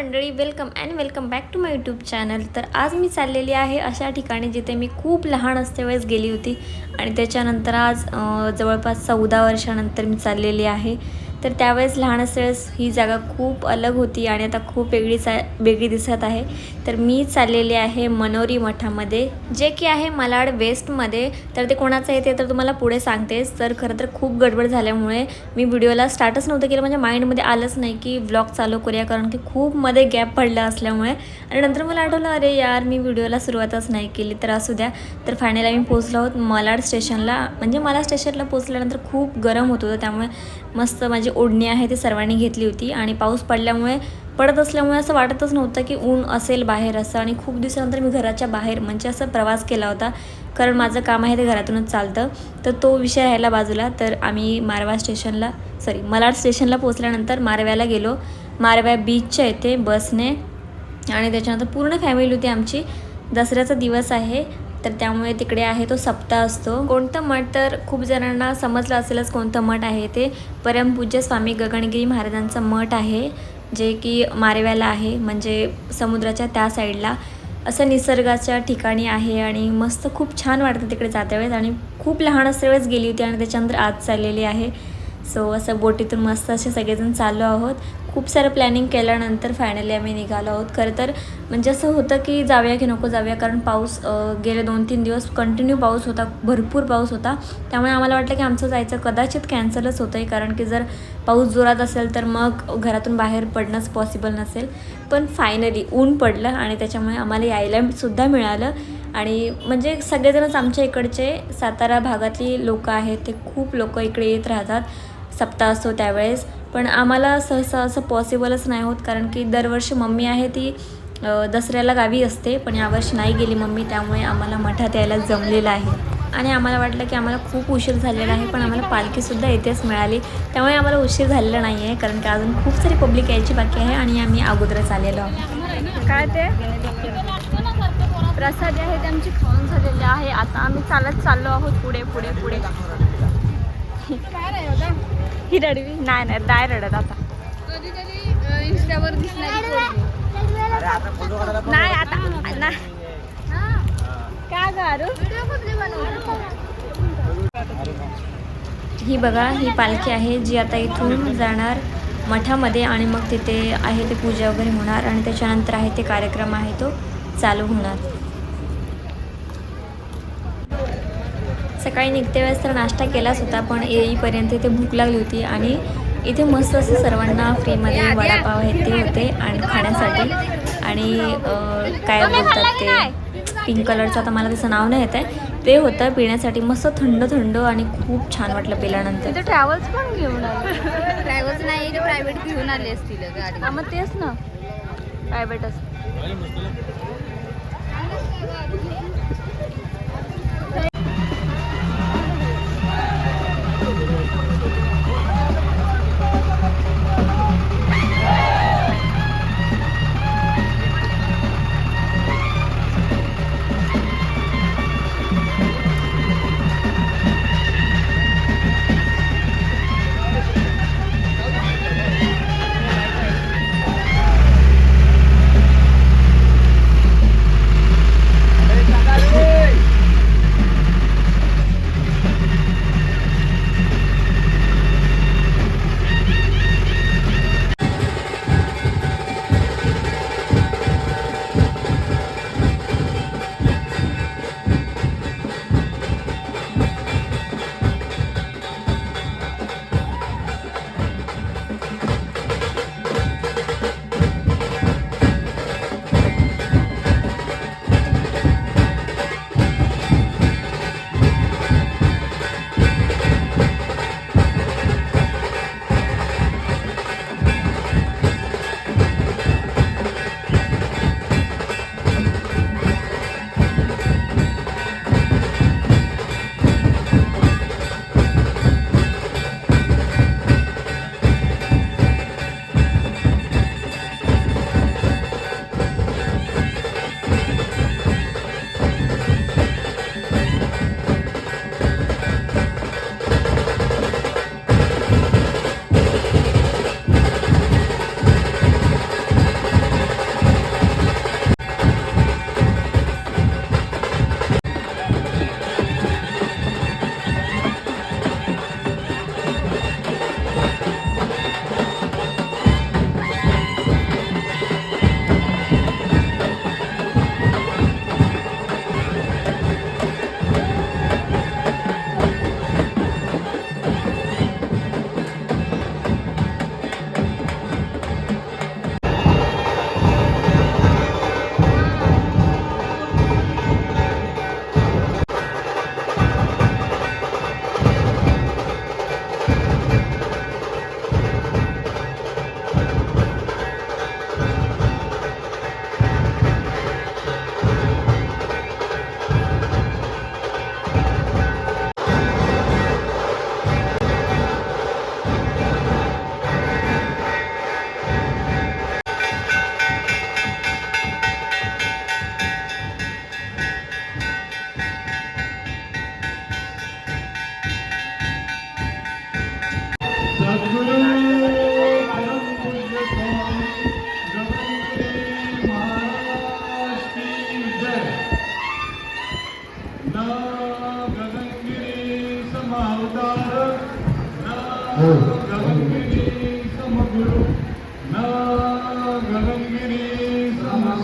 मंडळी welcome and welcome back to my YouTube channel तर आज मी चाललेली आहे अशा ठिकाणी जिथे मी खूप लहान असते वेळेस गेली होती आणि त्याच्यानंतर आज जवळपास चौदा वर्षानंतर मी चाललेली आहे. तर त्यावेळेस लहान असल्यास ही जागा खूप अलग होती आणि आता खूप वेगळीच आहे वेगळी दिसत आहे. तर मी चाललेली आहे मनोरी मठामध्ये जे की आहे मलाड वेस्टमध्ये. तर ते कोणाचं आहे ते तर तुम्हाला पुढे सांगतेच. तर खरं तर खूप गडबड झाल्यामुळे मी व्हिडिओला स्टार्टच नव्हतं केलं. म्हणजे माइंडमध्ये आलंच नाही की ब्लॉग चालू करूया कारण की खूप मध्ये गॅप पडला असल्यामुळे. आणि नंतर मला आठवलं अरे यार मी व्हिडिओला सुरुवातच नाही केली तर असू द्या. तर फायनली आम्ही पोचलो आहोत मलाड स्टेशनला. म्हणजे मला स्टेशनला पोचल्यानंतर खूप गरम होत होतं त्यामुळे मस्त माझी ओढणी आहे ती सर्वांनी घेतली होती आणि पाऊस पडल्यामुळे पडत असल्यामुळे असं वाटतच नव्हतं की ऊन असेल बाहेर असं. आणि खूप दिवसानंतर मी घराच्या बाहेर म्हणजे असं प्रवास केला होता. कारण माझं काम आहे ते घरातूनच चालतं. तर तो विषय राहिला बाजूला. तर आम्ही मारवा स्टेशनला सॉरी मलाड स्टेशनला पोचल्यानंतर मारव्याला गेलो. मारव्या बीचच्या येथे बसने. आणि त्याच्यानंतर पूर्ण फॅमिली होती आमची. दसऱ्याचा दिवस आहे. तर त्यामुळे तिकडे आहे तो सप्ताह असतो. कोणतं मठ तर खूप जणांना समजलं असेलच कोणतं मठ आहे ते. परमपूज्य स्वामी गगनगिरी महाराजांचं मठ आहे जे की मारेव्याला आहे म्हणजे समुद्राच्या त्या साईडला. असं निसर्गाच्या ठिकाणी आहे आणि मस्त खूप छान वाटतं तिकडे जात्या वेळेस. आणि खूप लहान असल्या वेळेस गेली होती आणि त्याच्यानंतर आज चाललेली आहे. सो असं बोटीतून मस्त असे सगळेजण चाललो आहोत. खूप सारं प्लॅनिंग केल्यानंतर फायनली आम्ही निघालो आहोत. खरं तर म्हणजे असं होतं की जाऊया की नको जाऊया कारण पाऊस गेले दोन तीन दिवस कंटिन्यू पाऊस होता भरपूर पाऊस होता. त्यामुळे आम्हाला वाटलं की आमचं जायचं कदाचित कॅन्सलच होतं आहे कारण की जर पाऊस जोरात असेल तर मग घरातून बाहेर पडणंच पॉसिबल नसेल. पण फायनली ऊन पडलं आणि त्याच्यामुळे आम्हाला यायलासुद्धा मिळालं. आणि म्हणजे सगळेजणच आमच्या इकडचे सातारा भागातली लोकं आहेत ते खूप लोक इकडे येत राहतात. सप्ताह असतो त्यावेळेस. पण आम्हाला सहसा असं पॉसिबलच नाही होत कारण की दरवर्षी मम्मी आहे ती दसऱ्याला गावी असते पण यावर्षी नाही गेली मम्मी त्यामुळे आम्हाला मठात यायला जमलेलं आहे. आणि आम्हाला वाटलं की आम्हाला खूप उशीर झालेला आहे पण आम्हाला पालखीसुद्धा इथेच मिळाली. त्यामुळे आम्हाला उशीर झालेला नाही आहे कारण की अजून खूप सारी पब्लिक यायची बाकी आहे आणि आम्ही अगोदरच आलेलो आहोत. काय ते? प्रसाद आहे ते आमची खाऊन झालेले आहे. आता आम्ही चालत चाललो आहोत पुढे पुढे पुढे. ही रडवी. नाही नाही दाय रडत आता. कधीतरी इंस्टावर दिसणारी पोरगी. नाही आता नाही. काय गारू? ही बघा ही पालखी आहे जी आता इथून जाणार मठामध्ये आणि मग तिथे आहे ते पूजा वगैरे होणार आणि त्याच्यानंतर आहे ते कार्यक्रम आहे तो चालू होणार. सकाळी निघते वेळेस तर नाश्ता केलाच होता पण येईपर्यंत इथे भूक लागली होती आणि इथे मस्त असं सर्वांना फ्रीमध्ये वडापाव आहेत ते होते आणि खाण्यासाठी. आणि काय बोलतात ते पिंक कलरचं आता मला त्याचं नाव नाही येत आहे. ते होतं पिण्यासाठी मस्त थंड थंड आणि खूप छान वाटलं पिल्यानंतर. ट्रॅव्हल्स पण घेऊन आले. प्रायव्हेट नाही प्रायव्हेट घेऊन आले असतील गाडी. हा मग तेच ना.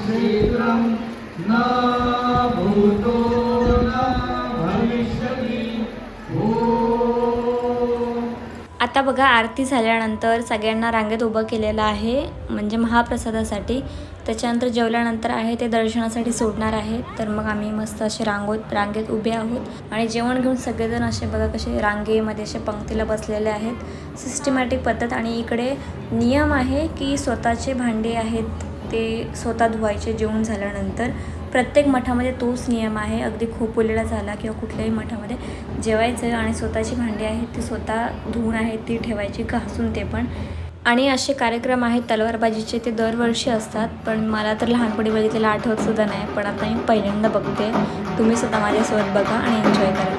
प्रायव्हेटच आता बघा आरती झाल्यानंतर सगळ्यांना रांगेत उभं केलेलं आहे म्हणजे महाप्रसादासाठी. त्याच्यानंतर जेवल्यानंतर आहे ते दर्शनासाठी सोडणार आहे तर मग आम्ही मस्त असे रांगोत रांगेत उभे आहोत. आणि जेवण घेऊन सगळेजण असे बघा कसे रांगेमध्ये असे पंक्तीला बसलेले आहेत. सिस्टमॅटिक पद्धत आणि इकडे नियम आहे की स्वतःचे भांडे आहेत. ते स्वतः धुवायचे जेवण झाल्यानंतर. प्रत्येक मठामध्ये तोच नियम आहे. अगदी खोपोलीला झाला किंवा कुठल्याही मठामध्ये जेवायचं आणि स्वतःची भांडी आहेत ती स्वतः धुवून आहेत ती ठेवायची घासून ते पण. आणि असे कार्यक्रम आहेत तलवारबाजीचे ते दरवर्षी असतात पण मला तर लहानपणी बघितलेलं आठवतसुद्धा नाही पण आता मी पहिल्यांदा बघते. तुम्ही सुद्धा माझ्यासोबत बघा आणि एन्जॉय करा.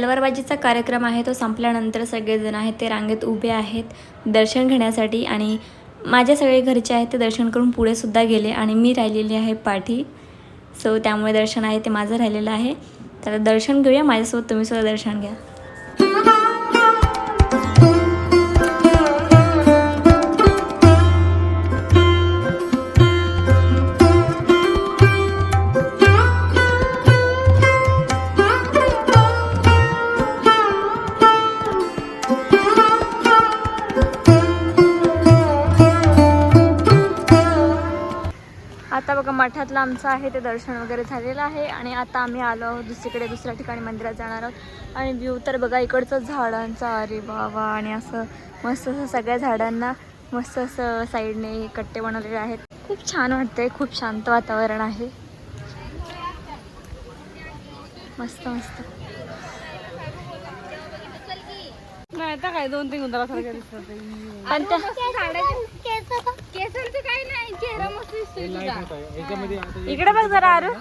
तलवारबाजीचा कार्यक्रम आहे तो संपल्यानंतर सगळेजण आहेत ते रांगेत उभे आहेत दर्शन घेण्यासाठी आणि माझे सगळे घरचे आहेत ते दर्शन करून पुढेसुद्धा गेले आणि मी राहिलेली आहे पाठी. सो त्यामुळे दर्शन आहे ते माझं राहिलेलं आहे. तर दर्शन घेऊया माझ्यासोबत तुम्हीसुद्धा दर्शन घ्या. आता आमचं आहे ते दर्शन वगैरे झालेलं आहे आणि आता आम्ही आलो आहोत दुसरीकडे दुसऱ्या ठिकाणी मंदिरात जाणार आहोत. आणि व्ह्यू तर बघा इकडचं झाडांचा अरे बाबा आणि असं मस्त असं सगळ्या झाडांना मस्त असं साईडने कट्टे बनवलेले आहेत. खूप छान वाटतंय खूप शांत वातावरण आहे. मस्त मस्त. नाही आता काय दोन तीन उंदरासारख्या दिसतात पण त्या केसांचं काही नाही चेहरा मस्त दिसतोय तुझा. इकडे बघ जरा आरू.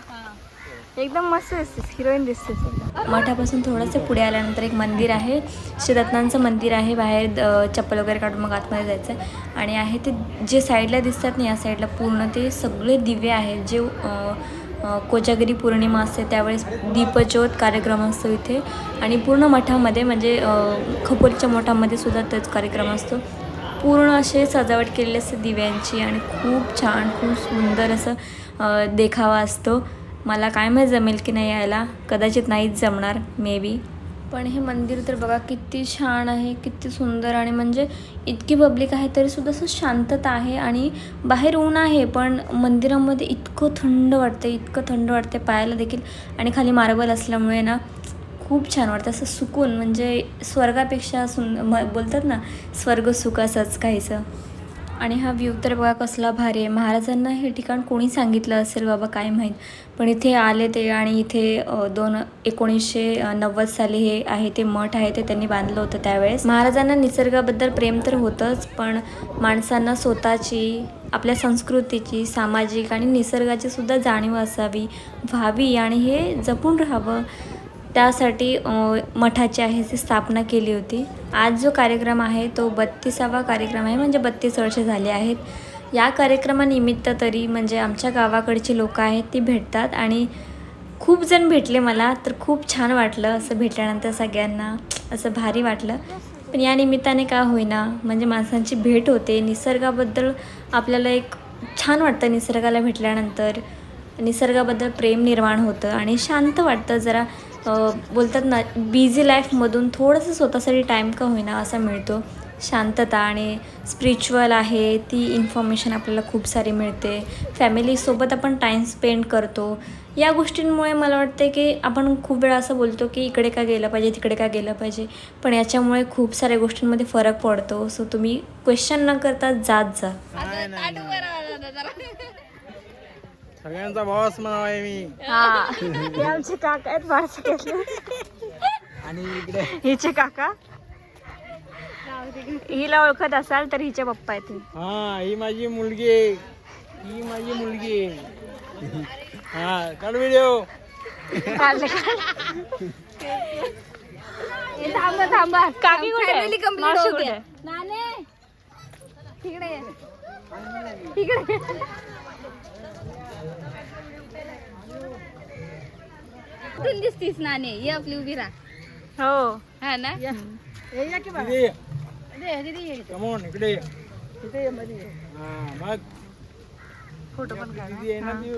एकदम मस्त दिसतेस हिरोईन दिसतेस मठापासून थोडंसं पुढे आल्यानंतर एक मंदिर आहे. श्रीरत्नांचं मंदिर आहे बाहेर चप्पल वगैरे काढून मग आतमध्ये जायचं. आहे आणि आहे ते जे साईडला दिसतात ना या साईडला पूर्ण ते सगळे दिवे आहेत जे कोजागिरी पौर्णिमा असते त्यावेळेस दीपज्योत कार्यक्रम असतो इथे. आणि पूर्ण मठामध्ये म्हणजे अ, खपोलीच्या मठामध्ये सुद्धा तोच कार्यक्रम असतो. पूर्ण असे सजावट केलेली असते दिव्यांची आणि खूप छान खूप सुंदर असं देखावा असतो. मला काय माहीत जमेल की नाही यायला. कदाचित नाहीच जमणार मे बी पण हे मंदिर तर बघा किती छान आहे किती सुंदर आणि म्हणजे इतकी पब्लिक आहे तरीसुद्धा असं शांतता आहे आणि बाहेर ऊन आहे पण मंदिरामध्ये इतकं थंड वाटतं इतकं थंड वाटते पायाला देखील आणि खाली मार्बल असल्यामुळे ना खूप छान वाटतं असं सुकून म्हणजे स्वर्गापेक्षा सुंद म बोलतात ना स्वर्ग सुख असंच काहीचं आणि हा व्ह्यू तर बघा कसला भारी आहे. महाराजांना हे ठिकाण कोणी सांगितलं असेल बाबा काय माहीत? पण इथे आले ते आणि इथे दोन एकोणीसशे नव्वद साली हे आहे ते मठ आहे ते त्यांनी बांधलं होतं त्यावेळेस. महाराजांना निसर्गाबद्दल प्रेम तर होतंच पण माणसांना स्वतःची आपल्या संस्कृतीची सामाजिक आणि निसर्गाची सुद्धा जाणीव असावी व्हावी आणि हे जपून राहावं. त्यासाठी मठाची आहे ती स्थापना केली होती. आज जो कार्यक्रम आहे तो बत्तीसावा कार्यक्रम आहे म्हणजे बत्तीस वर्ष झाले आहेत. या कार्यक्रमानिमित्त तरी म्हणजे आमच्या गावाकडची लोक आहेत ती भेटतात आणि खूप जण भेटले मला तर खूप छान वाटलं असं भेटल्यानंतर सगळ्यांना असं भारी वाटलं. पण या निमित्ताने का होईना म्हणजे माणसांची भेट होते. निसर्गाबद्दल आपल्याला एक छान वाटतं निसर्गाला भेटल्यानंतर. निसर्गाबद्दल प्रेम निर्माण होतं आणि शांत वाटतं जरा बोलतात ना बिझी लाईफमधून थोडंसं स्वतःसाठी टाईम का होईना असा मिळतो. शांतता आणि स्पिरिच्युअल आहे ती इन्फॉर्मेशन आपल्याला खूप सारी मिळते. फॅमिलीसोबत आपण टाईम स्पेंड करतो. या गोष्टींमुळे मला वाटते की आपण खूप वेळा असं बोलतो की इकडे का गेलं पाहिजे तिकडे का गेलं पाहिजे. पण याच्यामुळे खूप साऱ्या गोष्टींमध्ये फरक पडतो. सो तुम्ही क्वेश्चन न करता जात जा. सगळ्यांचा बॉस म्हणावा आहे मी हा हे आमचे काका आहेत बाळसकेतले आणि इकडे हिचे काका हिला ओळखत असाल तर हिचे पप्पा आहेत हे. हा ही माझी मुलगी आहे. ही माझी मुलगी आहे. हा काढ व्हिडिओ काढले. थांबा थांबा काकी कुठे? फॅमिली मावशी? नाने तिकडे ये. तिकडे ये. कुठून दिसतीस नाने. ये आपली उभी राहा. हो. हा ना? इकडे कमोन इकडे मग फोटो पण दीदी आहे ना ती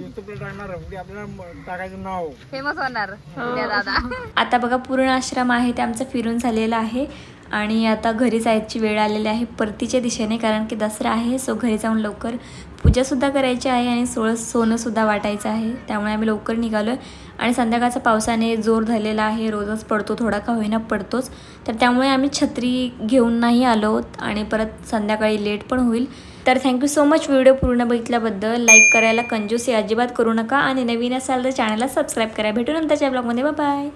युट्यूबला टाकणार आपल्याला म- टाकायचं नाव. फेमस होणार. हो. उद्या दादा. आता बघा पूर्ण आश्रम आहे ते आमचं फिरून झालेलं आहे. आणि आता घरी जायची वेळ आलेली आहे परतीच्या दिशेने कारण की दसरा आहे सो घरी जाऊन लवकर पूजासुद्धा करायची आहे आणि सोळं सोनंसुद्धा वाटायचं आहे. त्यामुळे आम्ही लवकर निघालो आहे आणि संध्याकाळचा पावसाने जोर धरलेला आहे. रोजच पडतो थोडा का होईना पडतोच. तर त्यामुळे आम्ही छत्री घेऊन नाही आलो आणि परत संध्याकाळी लेट पण होईल. तर थँक्यू सो मच व्हिडिओ पूर्ण बघितल्याबद्दल. लाईक करायला कंजूसी अजिबात करू नका आणि नवीन असाल तर चॅनलला सबस्क्राईब करा. भेटू नंतरच्या ब्लॉगमध्ये बाय